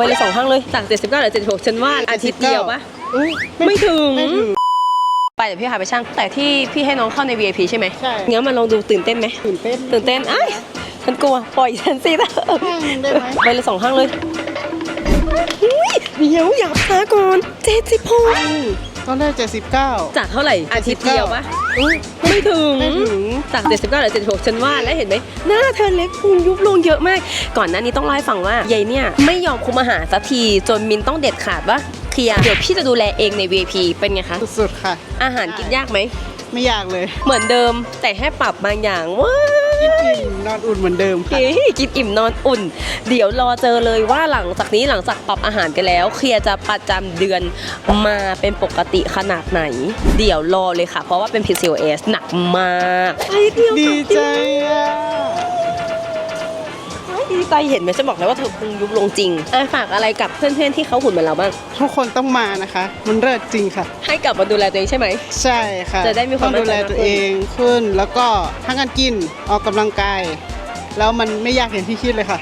ใบละสองข้างเลยจาก79เหลือ76ฉันว่าอาทิตย์เดียวปะอุ๊ยไม่ถึง ไม่ถึง ไปเดี๋ยวพี่พาไปช่าง แต่ที่พี่ให้น้องเข้าใน VIP ใช่ไหมใช่ งั้นมาลองดูตื่นเต้นไหม ตื่นเต้นตื่นเต้นไอ้ายฉันกลัว ปล่อยฉันสินะข้างหนึ่งได้ไหมใบละสองข้างเลยอุ๊ยเดี๋ยวอย่าช้าก่อนเจ็ดสิบหก ตอนแรกเจ็ดสิบเก้าจากเท่าไหร่อาทิตย์เดียวปะอุ๊ย ไม่ถึงไม่ถึง จาก79เหลือ76ฉันว่าแล้วเห็นไหมหน้าเธอเล็กพุงยุบลงเยอะมาก ก่อนหน้านี้ต้องเล่าให้ฟังว่ายายเนี่ยไม่ยอมคุมอาหารสักทีจนมินต้องเด็ดขาดว่าเคลียร์เดี๋ยวพี่จะดูแลเองใน VIP เป็นไงคะ สุดๆค่ะ อาหารกินยากไหม ไม่ยากเลย เหมือนเดิมแต่ให้ปรับบางอย่างว้า กินอิ่มนอนอุ่นเหมือนเดิมค่ะเฮ้ยกินอิ่มนอนอุ่น เดี๋ยวรอเจอเลยว่าหลังจากนี้หลังจากปรับอาหารกันแล้ว เคลียร์จะประจำเดือนมาเป็นปกติขนาดไหน เดี๋ยวรอเลยค่ะ เพราะว่าเป็น PCOS หนักมากไอ้เดียวดีใจ อะดีใจเห็นไหมจะบอกแล้วว่าเธอพุงยุบลงจริงอะฝากอะไรกับเพื่อนๆที่เขาหุ่นเหมือนเราบ้าง ทุกคนต้องมานะคะ มันเลิศจริงค่ะ ให้กลับมาดูแลตัวเองใช่ไหม ใช่ค่ะจะได้มีความต้องดูแลมั่นใจมากขึ้นตัวเองขึ้น แล้วก็ทั้งการกินออกกำลังกาย แล้วมันไม่ยากอย่างที่คิดเลยค่ะ